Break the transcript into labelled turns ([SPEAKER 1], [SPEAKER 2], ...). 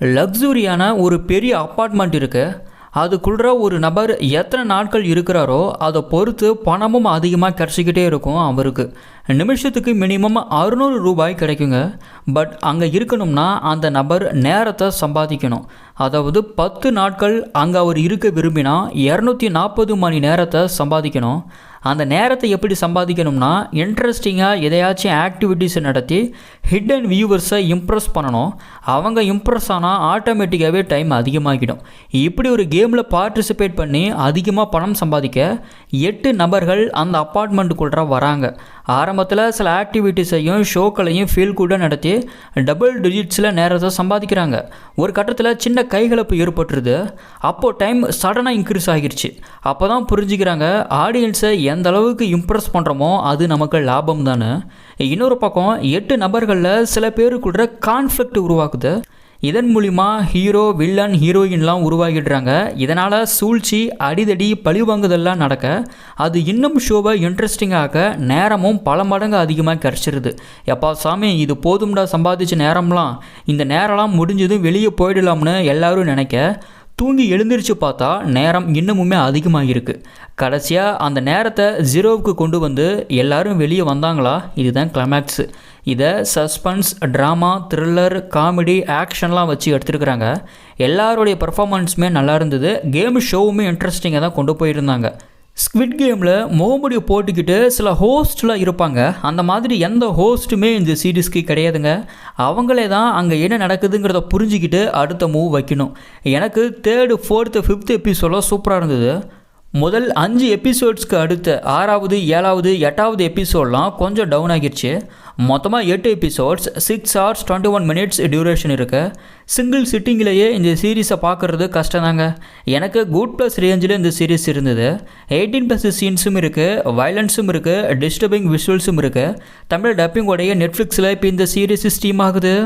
[SPEAKER 1] லக்ஸுரியான ஒரு பெரிய அப்பார்ட்மெண்ட் இருக்குது அதுக்குள்ள ஒரு நபர் எத்தனை நாட்கள் இருக்கிறாரோ அதை பொறுத்து பணமும் அதிகமாக கிடச்சிக்கிட்டே இருக்கும் அவருக்கு. நிமிஷத்துக்கு மினிமம் அறுநூறு ரூபாய் கிடைக்குங்க. பட் அங்கே இருக்கணும்னா அந்த நபர் நேரத்தை சம்பாதிக்கணும். அதாவது பத்து நாட்கள் அங்கே அவர் இருக்க விரும்பினா இரநூத்தி நாற்பது மணி நேரத்தை சம்பாதிக்கணும். அந்த நேரத்தை எப்படி சம்பாதிக்கணும்னா இன்ட்ரெஸ்டிங்காக எதையாச்சும் ஆக்டிவிட்டீஸை நடத்தி ஹிடன் வியூவர்ஸை இம்ப்ரெஸ் பண்ணணும். அவங்க இம்ப்ரெஸ் ஆனால் ஆட்டோமேட்டிக்காகவே டைம் அதிகமாகிடும். இப்படி ஒரு கேமில் பார்ட்டிசிபேட் பண்ணி அதிகமாக பணம் சம்பாதிக்க எட்டு நபர்கள் அந்த அப்பார்ட்மெண்ட்டுக்குள்ளே வராங்க. ஆரம்பத்தில் சில ஆக்டிவிட்டீஸையும் ஷோக்களையும் ஃபீல் கூட நடத்தி டபுள் டிஜிட்ஸில் நேரத்தை சம்பாதிக்கிறாங்க. ஒரு கட்டத்தில் சின்ன கைகலப்பு ஏற்பட்டுருது. அப்போது டைம் சடனாக இன்க்ரீஸ் ஆகிருச்சு. அப்போ தான் புரிஞ்சுக்கிறாங்க ஆடியன்ஸை எந்த அளவுக்கு இம்ப்ரெஸ் பண்ணுறோமோ அது நமக்கு லாபம் தானே. இன்னொரு பக்கம் எட்டு நபர்களில் சில பேருக்குள்ள கான்ஃப்ளிக்ட் உருவாக்குது. இதன் மூலிமா ஹீரோ வில்லன் ஹீரோயின்லாம் உருவாகிடுறாங்க. இதனால் சூழ்ச்சி அடிதடி பழிவாங்குதல்லாம் நடக்க அது இன்னும் ஷோவை இன்ட்ரெஸ்டிங்காக நேரமும் பல மடங்கு அதிகமாக கிடச்சிருது எப்பா சாமி இது போதும்டா சம்பாதிச்ச நேரம்லாம். இந்த நேரம்லாம் முடிஞ்சதும் வெளியே போயிடலாம்னு எல்லாரும் நினைக்க தூங்கி எழுந்திரிச்சு பார்த்தா நேரம் இன்னமுமே அதிகமாகிருக்கு கடைசியாக அந்த நேரத்தை ஜீரோவுக்கு கொண்டு வந்து எல்லாரும் வெளியே வந்தாங்களா? இதுதான் கிளைமேக்ஸு இதை சஸ்பென்ஸ் ட்ராமா த்ரில்லர் காமெடி ஆக்ஷன்லாம் வச்சு எடுத்துருக்குறாங்க. எல்லாருடைய பர்ஃபாமன்ஸுமே நல்லா இருந்தது. கேம் ஷோவுமே இன்ட்ரெஸ்டிங்காக தான் கொண்டு போயிருந்தாங்க. ஸ்குவிட் கேமில் முகமுடியை போட்டுக்கிட்டு சில ஹோஸ்ட்லாம் இருப்பாங்க. அந்த மாதிரி எந்த ஹோஸ்ட்டுமே இந்த சீரீஸ்க்கு கிடையாதுங்க. அவங்களே தான் அங்கே என்ன நடக்குதுங்கிறத புரிஞ்சுக்கிட்டு அடுத்த மூவ் வைக்கணும். எனக்கு தேர்டு ஃபோர்த்து ஃபிஃப்த் எபிசோடெலாம் சூப்பராக இருந்தது. முதல் அஞ்சு எபிசோட்ஸ்க்கு அடுத்த ஆறாவது ஏழாவது எட்டாவது எபிசோட்லாம் கொஞ்சம் டவுன் ஆகிருச்சு. மொத்தமாக எட்டு episodes six hours twenty one minutes duration இருக்கு. சிங்கிள் சிட்டிங்கிலேயே இந்த சீரீஸை பார்க்குறது கஷ்டம் தாங்க எனக்கு குட் ப்ளஸ் ரேஞ்சில் இந்த சீரீஸ் இருந்தது. எயிட்டீன் ப்ளஸ் சீன்ஸும் இருக்குது வயலன்ஸும் இருக்குது டிஸ்டர்பிங் விஷுவல்ஸும் இருக்குது தமிழ் டப்பிங்கோடைய நெட்ஃப்ளிக்ஸில் இப்போ இந்த சீரீஸ் ஸ்டீம் ஆகுது.